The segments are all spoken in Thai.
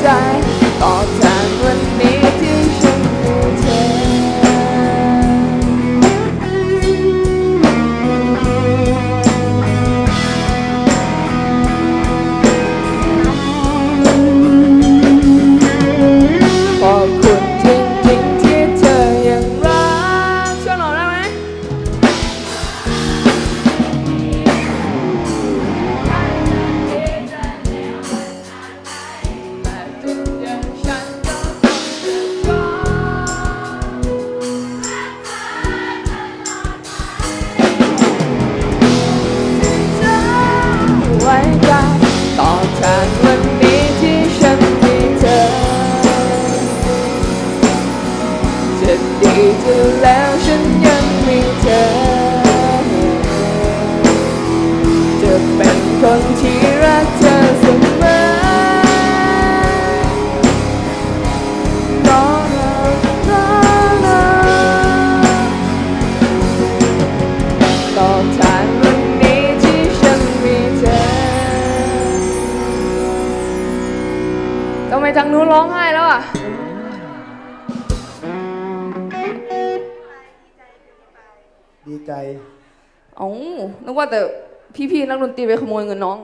ใทำไมทางนู้นร้องไห้แล้วอะ ดีใจ เอ้านึกว่าแต่พี่ๆนักดนตรีไปขโมยเงินน้อง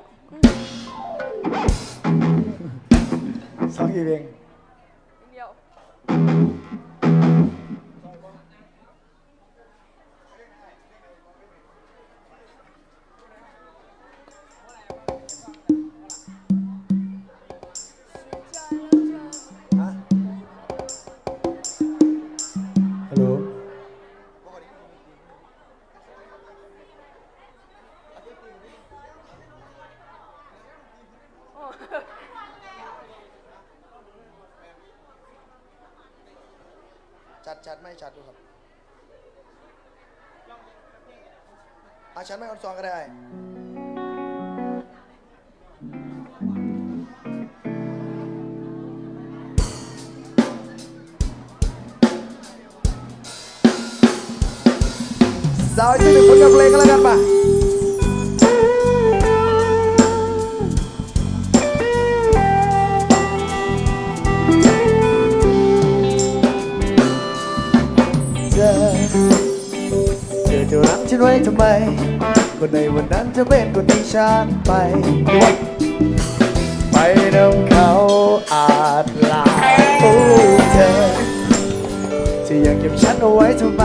สองอีเพลงฮ ชัดไม่ชัดดูครับอาชันไม่ออนซองก็ได้สาวที่หนึ่งผลงานเพลงกันแล้วกันมา ฉันไว้ทำไมก็ในวันนั้นจะเป็นคนที่ฉันไป ไปนำเขาอาจลาโอ้เธอ ที่อยากเก็บฉันเอาไว้ทำไม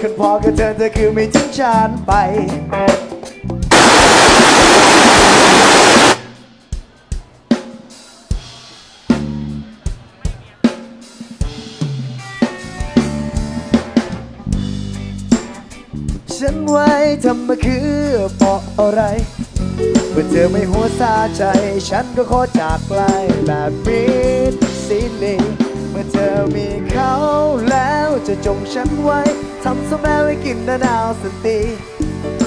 คันพอกับเธอเธอคือไม่ทิ้งฉันไป ไว้ทำมาคือบอกอะไรเมื่อเธอไม่หัวซาใจ ฉันก็ขอจากไกลแบบมิดซีลีเมื่อเธอมีเขาแล้วจะจงฉันไว้ทำสมแม่ไว้กินนาดาวสติ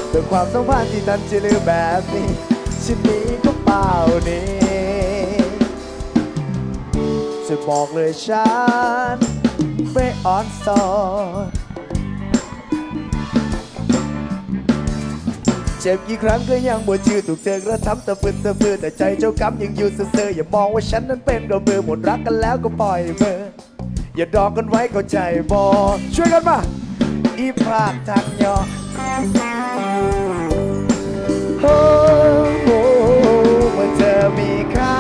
เพื่อความสัมพันธ์ที่ทันจะลืมแบบนี้ฉันนี้ก็เปล่านี้จะบอกเลยฉันไม่อ่อนสอน เจ็บกี่ครั้งก็ยังบ่ชื่อถูกเธอกระทำแต่ฝืนแต่ฝืนแต่ใจเจ้ากรรมยังอยู่เสื่อๆอย่ามองว่าฉันนั้นเป็นก็มือหมดรักกันแล้วก็ปล่อยมืออย่าดองกันไว้เข้าใจบอช่วยกันมาอีพลาดทางยอโอ้โหเมื่อเธอมีเขา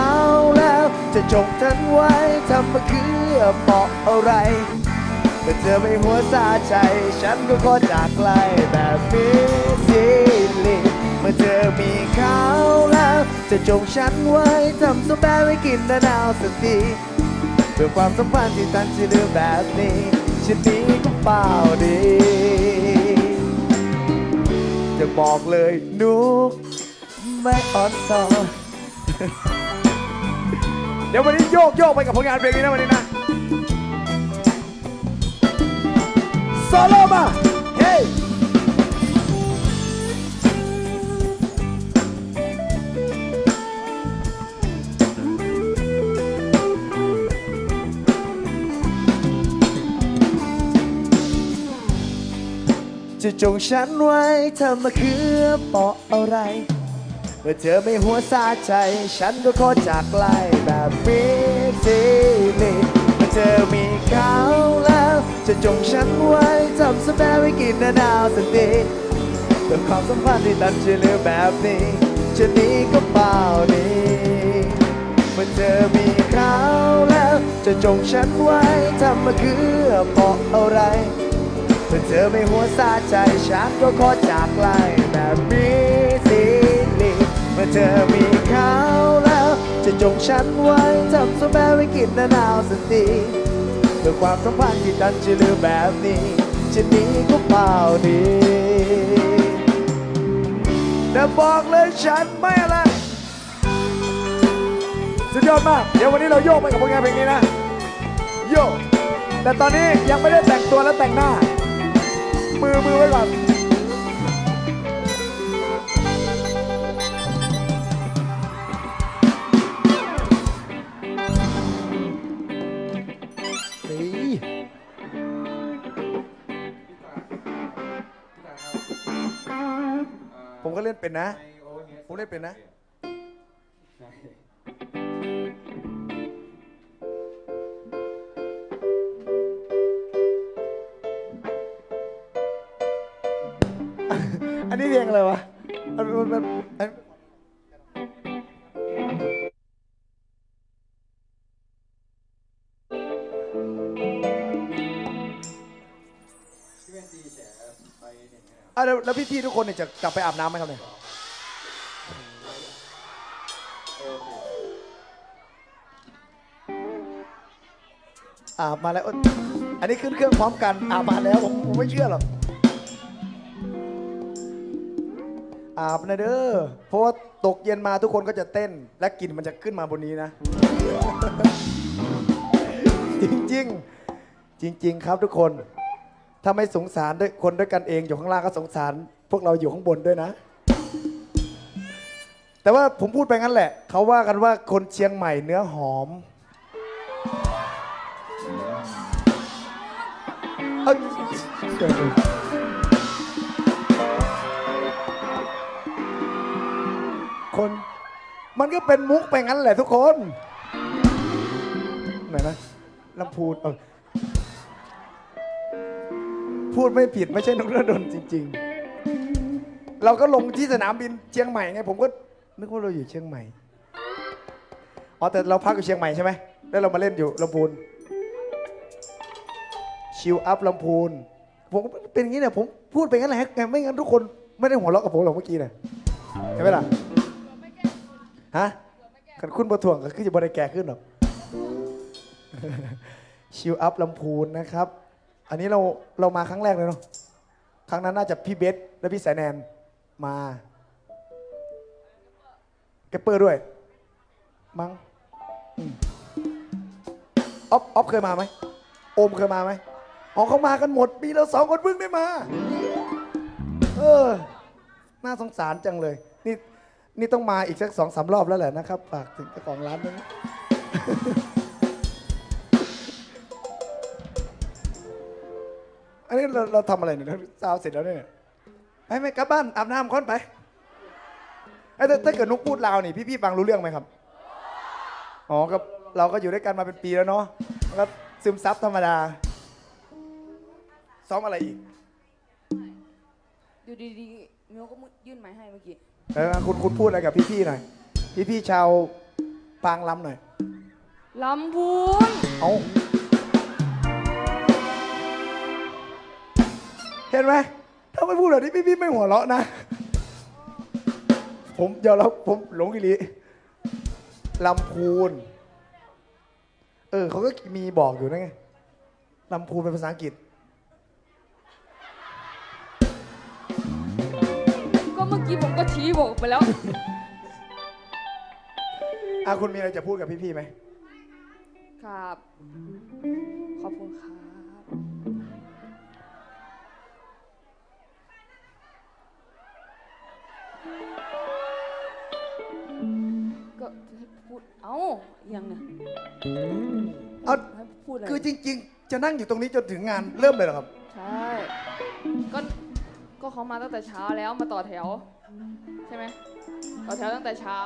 แล้ว จะจงฉันไว้ทำมาคือบอกอะไร เมื่อเธอไม่หัวซาใจ ฉันก็ขอจากไกลแบบมิสซิลีเมื่อเธอมีเขาแล้ว จะจงฉันไว้ทำสมแบไว้กินนาดาวสติเพื่อความสัมพันธ์ที่ทันจะลืมแบบนี้ฉันนี้ก็เปล่าดีจะบอกเลยหนูไม่อ่อนซอนเดี๋ยววันนี้โยกโยกไปกับผลงานเพลงนี้นะวันนี้นะ โซโล่มาเฮ้จะจงฉันไว้เธอมาคือบออะไรเมื่อเธอไม่หัวซาใจ ฉันก็ขอจากไกลแบบมิสิริเมื่อเธอมีเขาแล้ว จะจงฉันไว้ทำสแปรไว้กินหนาวสักทีเพื่อความสัมพันธ์ที่ตันจะเลือแบบนี้จะหนีก็เปล่านี้เมื่อเธอมีเขาแล้ว จะจงฉันไว้ทำมาคือเพราะอะไรเมื่อเธอไม่หัวซาใจฉันก็ขอจากไกลแบบนี้สิลิเมื่อเธอมีเขาแล้ว จะจงฉันไว้ทำสแม่ไว้กินหนาวสักที เพื่อความสัมพันธ์ที่ดันจะลือแบบนี้ชนีก็เปล่าดีแต่บอกเลยฉันไม่อะไรสุดยอดมาก เดี๋ยววันนี้เราโยกไปกับผลงานเพลงนี้นะ โยก แต่ตอนนี้ยังไม่ได้แต่งตัวและแต่งหน้า มือมือไว้ก่อน เป็นนะ ผมเล่นเป็นนะ อันนี้เพลงอะไรวะมันมันมัน อะแล้วแล้วพี่ๆทุกคนเนี่ยจะกลับไปอาบน้ำไหมครับเนี่ยอาบมาแล้วอันนี้ขึ้นเครื่องพร้อมกันอาบมาแล้วผมผมไม่เชื่อหรอกอาบนะเด้อเพราะว่าตกเย็นมาทุกคนก็จะเต้น และกลิ่นมันจะขึ้นมาบนนี้นะ จริงๆ จริง ๆ ครับทุกคน ถ้าไม่สงสารด้วยคนด้วยกันเองอยู่ข้างล่างก็สงสาร พวกเราอยู่ข้างบนด้วยนะ แต่ว่าผมพูดไปงั้นแหละ เขาว่ากันว่าคนเชียงใหม่เนื้อหอมเอ้ยคนมันก็เป็นมุกไปงั้นแหละทุกคน ไหนนะลำพูนเออ พูดไม่ผิดไม่ใช่นกระดนจริง ๆ เราก็ลงที่สนามบินเชียงใหม่ไงผมก็นึกว่าเราอยู่เชียงใหม่อ๋อแต่เราพักอยู่เชียงใหม่ใช่ไหมแล้วเรามาเล่นอยู่ลำพูนชิลอัพลำพูนผมเป็นอย่างนี้เนี่ยผมพูดไปงั้นแหละไงไม่งั้นทุกคนไม่ได้หัวเราะกับผมหรอกเมื่อกี้เนี่ยใช่ไหมล่ะฮะกันคุณประถ่วงก็คือจะบริแก่ขึ้นหรอกชิลอัพลำพูนนะครับ อันนี้เราเรามาครั้งแรกเลยเนาะครั้งนั้นน่าจะพี่เบสและพี่สายแนนมาแกเปอร์ด้วย มั้งอืมออฟออฟเคยมาไหมโอมเคยมาไหมอ๋อเขามากันหมดปีเราสองคนเพิ่งได้มา เออ น่าสงสารจังเลย นี่นี่ต้องมาอีกสักสองสามรอบแล้วแหละนะครับ ฝากถึงเจ้าของร้านด้วย อันนี้เราเราทำอะไรเนี่ยซาวเสร็จแล้วเนี่ยไปไหมกลับบ้านอาบน้ำค่อนไปเอ้ยถ้าถ้าเกิดนุกพูดลาวนี่พี่พี่ฟังรู้เรื่องไหมครับอ๋อก็เราก็อยู่ด้วยกันมาเป็นปีแล้วเนาะแล้วซึมซับธรรมดา ซ้อมอะไรอีก อยู่ดีๆมิวก็ยื่นไม้ให้เมื่อกี้เออคุณคุณพูดอะไรกับพี่พี่ๆหน่อยพี่พี่ๆชาวปางลำหน่อยลำพูนเอา เห็นไหมถ้าไม่พูดแบบนี้พี่พี่ไม่หัวเราะนะ ผมเดี๋ยวเราผมหลงกิริลำพูน เออเขาก็มีบอกอยู่นะไงลำพูนเป็นภาษาอังกฤษ ก็เมื่อกี้ผมก็ชี้บอกไปแล้ว อะคุณมีอะไรจะพูดกับพี่พี่ๆไหมครับ ขอบคุณครับ ให้พูดอะไรคือจริง ๆ จะนั่งอยู่ตรงนี้จนถึงงานเริ่มเลยเหรอครับ ใช่ก็ก็เขามาตั้งแต่เช้าแล้วมาต่อแถว ใช่ไหมต่อแถวตั้งแต่เช้า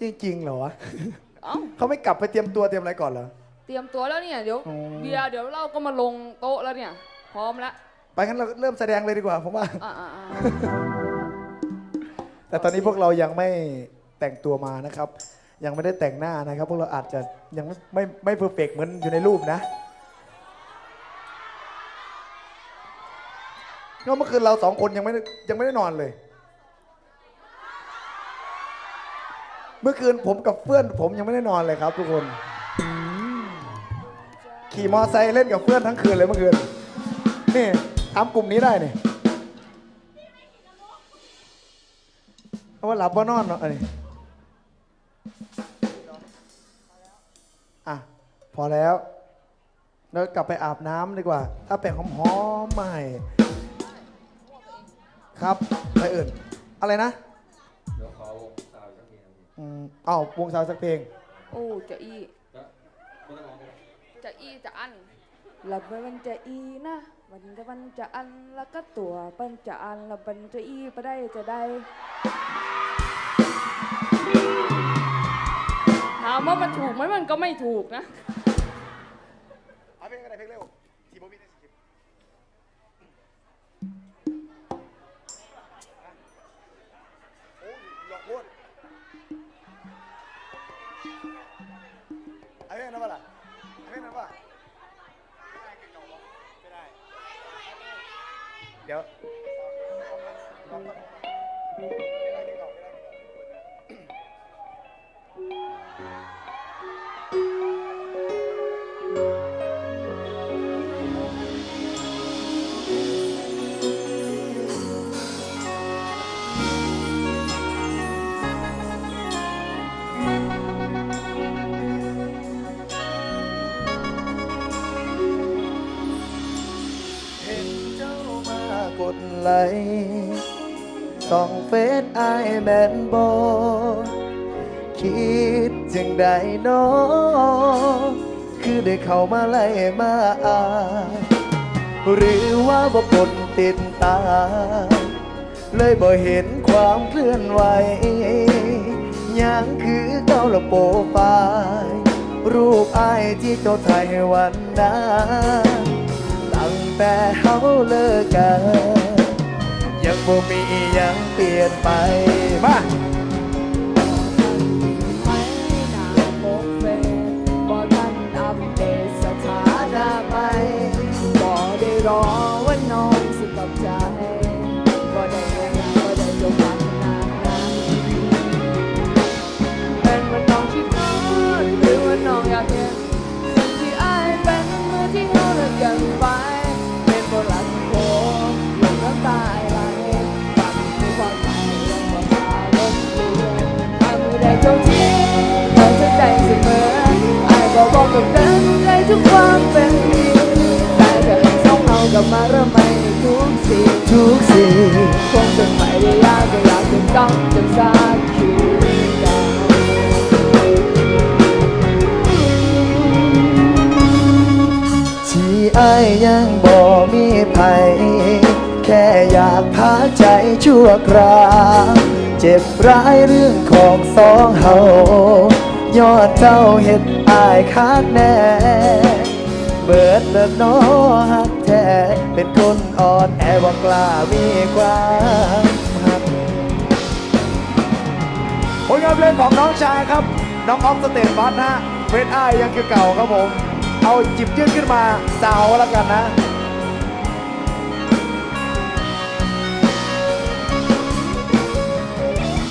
จริงๆเหรอวะเอ้าเขาไม่กลับไปเตรียมตัวเตรียมอะไรก่อนเหรอ เตรียมตัวแล้วเนี่ยเดี๋ยวอ๋อ เบียร์เดี๋ยวเราก็มาลงโต๊ะแล้วเนี่ย พร้อมแล้วไปงั้นเราเริ่มแสดงเลยดีกว่าผมว่า อ่าอ่าอ่าแต่ตอนนี้พวกเรายังไม่แต่งตัวมานะครับ ยังไม่ได้แต่งหน้านะครับ พวกเราอาจจะยังไม่ไม่ไม่เพอร์เฟกเหมือนอยู่ในรูปนะ ก็เมื่อคืนเราสองคนยังไม่ได้ยังไม่ได้นอนเลย เมื่อคืนผมกับเพื่อนผมยังไม่ได้นอนเลยครับ ทุกคน ขี่มอไซค์เล่นกับเพื่อนทั้งคืนเลยเมื่อคืน นี่ตามกลุ่มนี้ได้นี่เอาว่าหลับว่านอนเนาะอันนี้ พอแล้วเรากลับไปอาบน้ำดีกว่า ถ้าแปรงหอมๆใหม่ ครับไปอื่น อะไรนะเดี๋ยวขอสาวสักทีนะพี่อืมอ้าววงสาวสักเพลง โอ้จะอีแล้วไม่ต้องร้องก็ได้จะอีจะอันหลับมันจะอีนะมันจะมันจะอันแล้วก็ตัวมันจะอันแล้วมันจะอีไปได้จะได้ถามว่ามันถูกไหมมันก็ไม่ถูกนะ เพลงอะไรเพลงเร็วากดไลค์ส่องเฟซไอายแมนบอคิดจึงได้นอคือได้เข้ามาไล่มาอาหรือว่าบ่กดติดตา เลยบ่เห็นความเคลื่อนไหวยังคือเก้าละโปรไฟล์รูปไอายที่เจ้าถ่ายวันนั้นตั้งแต่เฮาเลิกกัน ยังบ่มียังเปลี่ยนไปมา ทุกความเป็นจริงแต่เธอให้สองเรากลับมาเริ่มใหม่ในทุกสิ่งทุกสิ่งคงจะไม่ได้ยากก็อยากจะจ้องจะสักคืนได้ที่อายยังบ่มีภัยแค่อยากพักใจชั่วคราวเจ็บร้ายเรื่องของสองเฮา ยอดเจ้าเห็ดอายคักแน่ เบิดเลิกน้อหักแท้เป็นคนอ่อนแอบ่ากล้ามีความหักผลงานเพลงของน้องชายครับ น้องออฟสเตทบัสฮะเฟซอ้ายยังคือเก่าครับผม เอาจิบยื่นขึ้นมาสาวแล้วกันนะ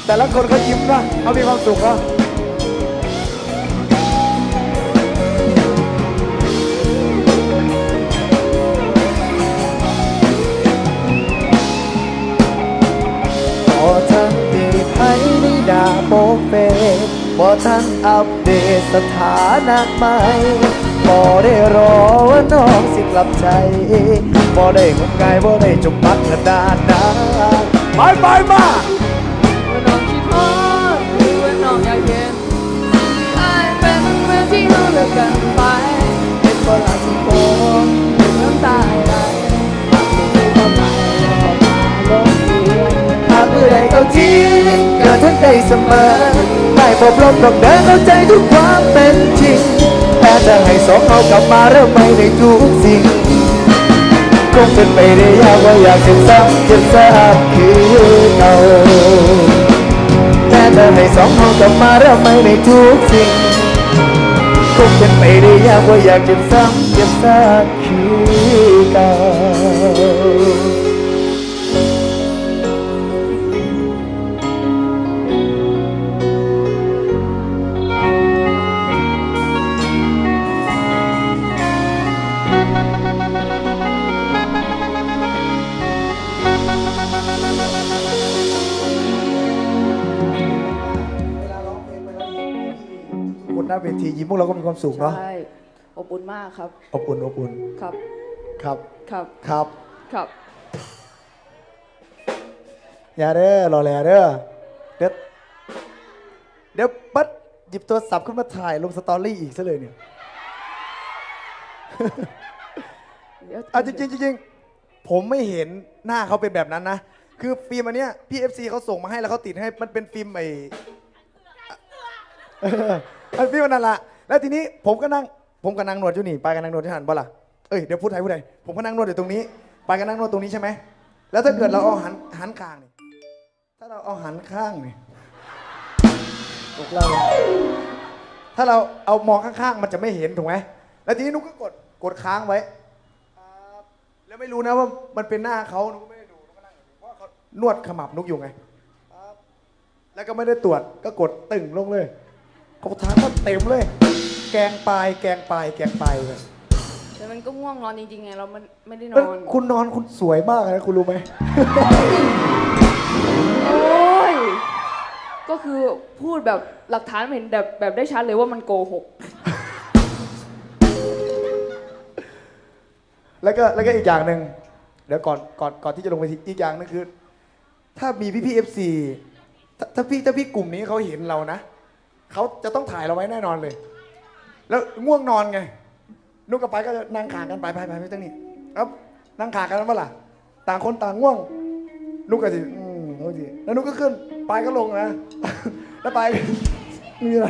แต่ละคนเขายิ้มนะเขามีความสุขนะ ทันอัปเดตสถานะใหม่พอได้รอว่าน้องสิกลับใจพอได้งมงายพอได้จมปักกระดานนะไปไปมาว่าน้องคิดฮอดหรือว่าน้องอยากเห็นอายเป็นเมื่อที่เราเลิกกันไปเป็นโบราณสมโภชเป็นน้ำตาไหลหากไม่มีความหมายแล้วก็มาลบเลือนหากเมื่อใดก็เราทิ้งกันทั้งใจเสมอไม่ พบลมต้องเดินเข้าใจทุกความเป็นจริง แต่จะให้สองเรากลับมาเริ่มใหม่ในทุกสิ่งคงเป็นไปได้ยากว่าอยากจะซ้ำจะทราบคือเราแต่จะให้สองเรากลับมาเริ่มใหม่ในทุกสิ่งคงเป็นไปได้ยากว่าอยากจะซ้ำจะทราบคือเก่า ทียิ้มพวกเราก็มีความสุขเนาะใช่อบอุ่นมากครับอบอุ่นอบอุ่นครับครับครับครับครับอย่าเด้อรอแลเด้อเดี๋ยวเดี๋ยวปัดหยิบโทรศัพท์ขึ้นมาถ่ายลงสตอรี่อีกซะเลยเนี่ยเดี๋ยวเอาจริงๆจริงๆผมไม่เห็นหน้าเขาเป็นแบบนั้นนะ คือฟิล์มอันเนี้ยพี่เอฟซีเขาส่งมาให้แล้วเขาติดให้มันเป็นฟิล์มไอ้เออมันฟิล์มอันนั่นละแล้วทีนี้ผมก็นั่ง ผมก็นั่งนวดอยู่นี่ไปกันนั่งนวดที่หันบ่ล่ะเอ้ยเดี๋ยวพูดไทยพูดไทยผมก็นั่งนวดอยู่ตรงนี้ ไปกันนั่งนวดตรงนี้ใช่ไหมแล้วถ้าเกิดเราเอาหันหันข้างนี่ถ้าเราเอาหันข้างนี่ถูกเราถ้าเราเอามองข้างๆมันจะไม่เห็นถูกไหมแล้วทีนี้นุ๊กก็กดกดค้างไว้แล้วไม่รู้นะว่ามันเป็นหน้าเขานุกก็ไม่ได้ดูนุกก็นั่งอยู่เพราะเขานวดขมับนุ๊กอยู่ไงแล้วก็ไม่ได้ตรวจก็กดตึงลงเลย เขาทางก็เต็มเลย แกงปลาย แกงปลาย แกงปลายเลยแต่มันก็ง่วงนอนจริงๆไงเรามันไม่ได้นเอ้ยอนคุณนอนคุณสวยมากนะคุณรู้ไหมโอ้ยก็คือพูดแบบหลักฐานเห็นแบบแบบได้ชัดเลยว่ามันโกหก แล้วก็แล้วก็อีกอย่างหนึ่งเดี๋ยวก่อนก่อนก่อนที่จะลงไปทีอีกอย่างหนึงคือ ถ้ามีพี่พี่เอฟซีถ้าถ้าพี่ถ้าพี่กลุ่มนี้เขาเห็นเรานะ เขาจะต้องถ่ายเราไว้แน่นอนเลย แล้วง่วงนอนไง นุกกับไปก็จะนั่งขากันไปไปไปไม่ต้องนี่ครับนั่งขากันเมื่อไหร่ะต่างคนต่างง่วง นุกก็สิอืมนุกสิแล้วนุกก็ขึ้นไปก็ลงนะแล้วไปนี่อะไร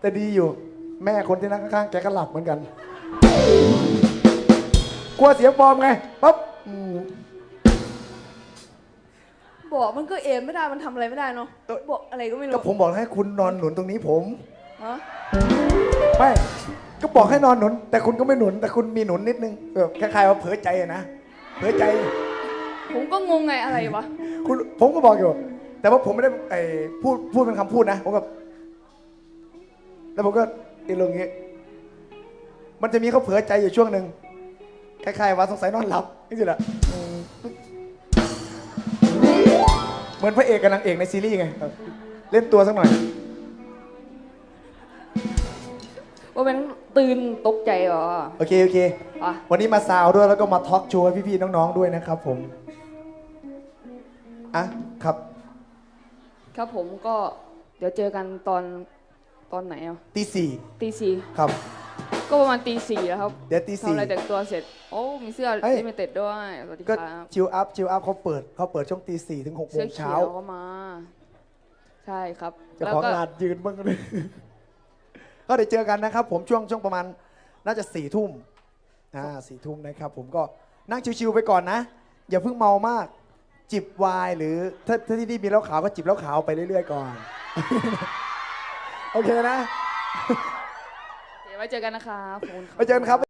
แต่ดีอยู่ แม่คนที่นั่งข้างๆแกก็หลับเหมือนกัน กลัวเสียฟอร์มไงปั๊บอืม บอกมันก็เอมไม่ได้มันทำอะไรไม่ได้เนาะเอ้ยบอกอะไรก็ไม่ก็รู้ผมบอกให้คุณนอนหนุนตรงนี้ผมฮะไม่ก็บอกให้นอนหนุน แต่คุณก็ไม่หนุน แต่คุณมีหนุนนิดนึงเออคล้ายๆว่าเผลอใจอะนะเผลอใจ ผมก็งงไงอะไรวะคุณผมก็บอกอยู่ แต่ว่าผมไม่ได้ไอ้พูดพูดเป็นคำพูดนะ ผมก็แล้วผมก็เอีลงอย่างงี้ มันจะมีเขาเผลอใจอยู่ช่วงหนึ่งคล้ายๆว่าสงสัยนอนหลับนี่สิละ เหมือนพระเอกกับนางเอกในซีรีส์ไงเออเล่นตัวสักหน่อย ว่าเป็นตื่นตกใจเหรอโอเคโอเค อะวันนี้มาซาวด้วยแล้วก็มาทอล์กโชว์ให้พี่ๆน้องๆด้วยนะครับผม อะ ครับ ครับผมก็เดี๋ยวเจอกันตอนตอนไหนอะตีสี่ตีสี่ครับ ก็ประมาณตีสี่แล้วครับเดี๋ยวตีทำสี่ อะไรแต่งตัวเสร็จ โอ้ มีเสื้อเฮ้ย ลิมิเต็ดด้วย สวัสดีคก็รับชิลอัพชิลอัพเขาเปิดเขาเปิดช่วงตีสี่ถึงหกโมเสื้องเขีเช้ายวก็มา ใช่ครับ เจ้าแล้วของก็ร้านยืนบ้างเลย ก็เดี๋ยวเจอกันนะครับ ผมช่วงช่วงประมาณน่าจะสี่ทุ่มอ่าสี่ทุ่มนะครับ ผมก็นั่งชิวๆไปก่อนนะ อย่าเพิ่งเมามาก จิบไวน์หรือถ้าถ้าที่นี่มีเหล้าขาวก็จิบเหล้าขาวไปเรื่อยๆก่อน โอเคนะเดี๋ย วไว้เจอกันนะคะขอบคุณครับไปเจอกันครับ